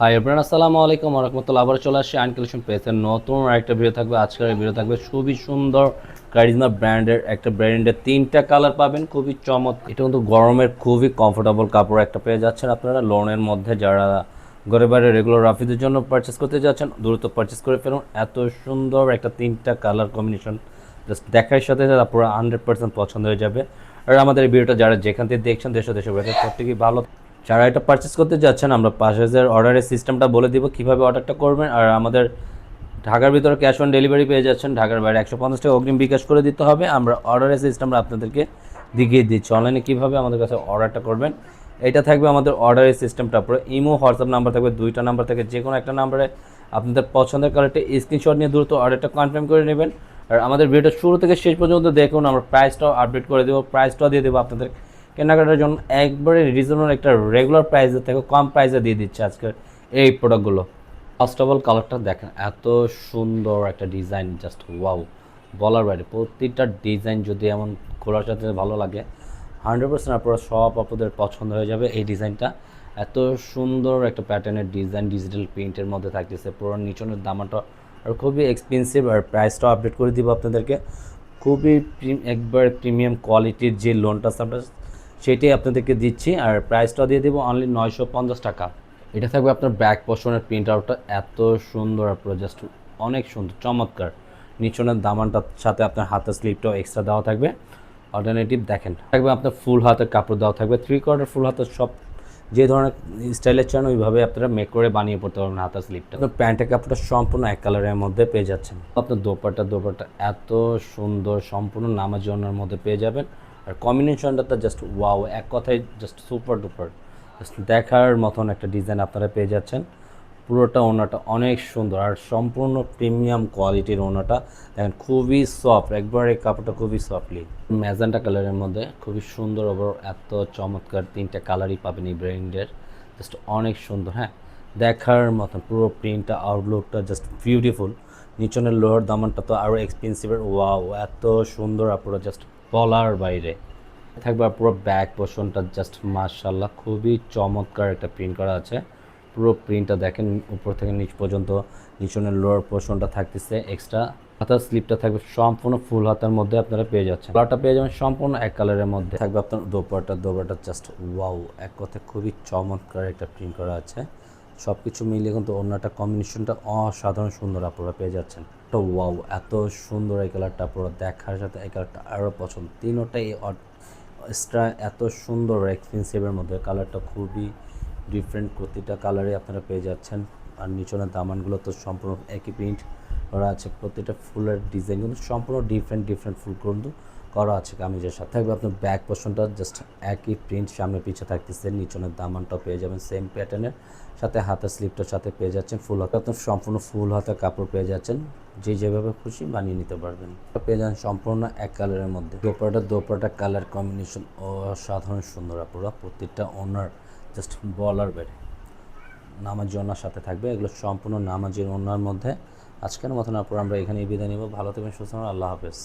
Hi everyone আসসালামু আলাইকুম রহমতুল্লাহ। আবার চলে আসছে আইন পেজের নতুন একটা ভিডিও থাকবে, আজকের ভিডিও থাকবে খুবই সুন্দর কারিজমা ব্র্যান্ডের একটা ব্র্যান্ডের তিনটা কালার পাবেন, খুবই চমৎ এটা কিন্তু গরমের খুবই কমফোর্টেবল কাপড় একটা পেয়ে যাচ্ছেন আপনারা। লোনের মধ্যে যারা ঘরে বাইরে রেগুলার রাফিদের জন্য পারচেস করতে যাচ্ছেন, দ্রুত পারচেস করে ফেলুন। এত সুন্দর একটা তিনটা কালার কম্বিনেশন জাস্ট দেখার সাথে সাথে আপনারা হান্ড্রেড পার্সেন্ট পছন্দ হয়ে যাবে। আর আমাদের ভিডিওটা যারা যেখান থেকে দেখছেন, দেশ দেশে প্রত্যেকেই ভালো। যারা এটা পারচেস করতে যাচ্ছেন, আমরা পাঁচ হাজার অর্ডারের সিস্টেমটা বলে দিব কীভাবে অর্ডারটা করবেন। আর আমাদের ঢাকার ভিতরে ক্যাশ অন ডেলিভারি পেয়ে যাচ্ছেন, ঢাকার বাইরে একশো পঞ্চাশ টাকা অগ্রিম বিকাশ করে দিতে হবে। আমরা অর্ডারের সিস্টেমটা আপনাদেরকে দেখিয়ে দিচ্ছি। অনলাইনে কীভাবে আমাদের কাছে অর্ডারটা করবেন, এটা থাকবে আমাদের অর্ডারের সিস্টেমটা পরে ইমো হোয়াটসঅ্যাপ নাম্বার থাকবে, দুইটা নাম্বার থেকে যে কোনো একটা নাম্বারে আপনাদের পছন্দের কালারটা স্ক্রিনশট নিয়ে দ্রুত অর্ডারটা কনফার্ম করে নেবেন। আর আমাদের ভিডিওটা শুরু থেকে শেষ পর্যন্ত দেখুন, আমরা প্রাইসটাও আপডেট করে দেবো প্রাইসটাও দিয়ে দেবো আপনাদের কেনাকাটার জন্য একবারে রিজনেবল একটা রেগুলার প্রাইসের থেকে কম প্রাইসে দিয়ে দিচ্ছে আজকের এই প্রোডাক্টগুলো ফার্স্ট অফ অল কালারটা দেখেন, এত সুন্দর একটা ডিজাইন জাস্ট ওয়াও বলার বাইরে, প্রতিটা ডিজাইন যদি এমন খোলার সাথে ভালো লাগে হান্ড্রেড পার্সেন্ট আপনারা সব আপনাদের পছন্দ হয়ে যাবে এই ডিজাইনটা এত সুন্দর একটা প্যাটার্নের ডিজাইন ডিজিটাল প্রিন্টের মধ্যে থাকতেছে, পুরো নিচনের দামাটা আর খুবই এক্সপেন্সিভ আর প্রাইসটাও আপডেট করে দিব আপনাদেরকে। খুবই একবার প্রিমিয়াম কোয়ালিটির যে লোনটা আমরা সেটাই আপনাদেরকে দিচ্ছি, আর প্রাইসটা দিয়ে দেবো অনলি নয়শো পঞ্চাশ টাকা। এটা থাকবে আপনার ব্যাক পোর্শনের প্রিন্ট আউটটা এত সুন্দর আপনার জাস্ট অনেক সুন্দর, চমৎকার। নিচনের দামানটার সাথে আপনার হাতের স্লিপটাও এক্সট্রা দেওয়া থাকবে। অল্টারনেটিভ দেখেন, থাকবে আপনার ফুল হাতের কাপড় দেওয়া থাকবে থ্রি কোয়ার্টার ফুল হাতের সব যে ধরনের স্টাইলের চান, ওইভাবে আপনারা মেক করে বানিয়ে পড়তে পারবেন হাতের স্লিপটা আপনার প্যান্টের কাপড়টা সম্পূর্ণ এক কালারের মধ্যে পেয়ে যাচ্ছেন। আপনার দোপাট্টা দোপাট্টা এত সুন্দর, সম্পূর্ণ নামাজ মধ্যে পেয়ে যাবেন। আর কম্বিনেশনটা তো জাস্ট ওয়াও এক কথায় জাস্ট সুপার ডুপার জাস্ট দেখার মতন একটা ডিজাইন আপনারা পেয়ে যাচ্ছেন। পুরোটা ওনাটা অনেক সুন্দর আর সম্পূর্ণ প্রিমিয়াম কোয়ালিটির ওনাটা। দেখেন, খুবই সফট একবার এই কাপড়টা খুবই সফটলি ম্যাজেন্টা কালারের মধ্যে খুবই সুন্দর ওভার এত চমৎকার তিনটা কালারই পাবেন এই ব্র্যান্ডের জাস্ট অনেক সুন্দর হ্যাঁ? দেখার মতন, পুরো প্রিন্টটা আউটলুকটা জাস্ট বিউটিফুল নিচনের লোয়ার দামানটা তো আরও এক্সপেন্সিভের ওয়াও এত সুন্দর আপনারা জাস্ট বলার বাইরে। থাকবে পুরো ব্যাক পোর্শনটা জাস্ট মার্শাল্লাহ খুবই চমৎকার একটা প্রিন্ট করা আছে। পুরো প্রিন্টটা দেখেন উপর থেকে নিচ পর্যন্ত নিচনের লোয়ার পোর্শনটা থাকতেছে এক্সট্রা হাতার স্লিপটা থাকবে সম্পূর্ণ ফুল হাতার মধ্যে আপনারা পেয়ে যাচ্ছেন। কালারটা পেয়ে যাবেন সম্পূর্ণ এক কালারের মধ্যে। থাকবে আপনার দোপাটা দোপাটা জাস্ট ওয়াও এক কথায় খুবই চমৎকার একটা প্রিন্ট করা আছে। সব কিছু মিলিয়ে কিন্তু অন্যটা কম্বিনেশনটা অসাধারণ সুন্দর আপনারা পেয়ে যাচ্ছেন। তো ওয়াও এত সুন্দর এই কালারটা আপনারা দেখার সাথে এই কালারটা আরও পছন্দ। তিনোটাই এক্সট্রা এত সুন্দর এক্সপেন্সিভের মধ্যে কালারটা খুবই ডিফারেন্ট প্রতিটা কালারে আপনারা পেয়ে যাচ্ছেন। আর নিচনের দামানগুলো তো সম্পূর্ণ একই প্রিন্ট করা আছে। প্রতিটা ফুলের ডিজাইন কিন্তু সম্পূর্ণ ডিফারেন্ট ডিফারেন্ট ফুল কিন্তু করা আছে কামিজের সাথে। থাকবে আপনার ব্যাক পোর্শনটা জাস্ট একই প্রিন্ট সামনে পিছিয়ে থাকতেছে, নিচনের দামানটাও পেয়ে যাবেন সেম প্যাটার্নের সাথে হাতের স্লিপটার সাথে পেয়ে যাচ্ছেন ফুল হাতে। আপনার সম্পূর্ণ ফুল হাতে কাপড় পেয়ে যাচ্ছেন, যে যেভাবে খুশি বানিয়ে নিতে পারবেন। পেয়ে যান সম্পূর্ণ এক কালারের মধ্যে। দোপাটা দোপাটা কালার কম্বিনেশন অসাধারণ সুন্দর আপুরা, প্রত্যেকটা ওনার জাস্ট বলার বেড়ে। নামাজি ওনার সাথে থাকবে, এগুলো সম্পূর্ণ নামাজির ওনার মধ্যে। আজকের মতন আপুরা, আমরা এখানেই বিদায় নিব। ভালো থাকবেন, সুস্থ আল্লাহ হাফেজ।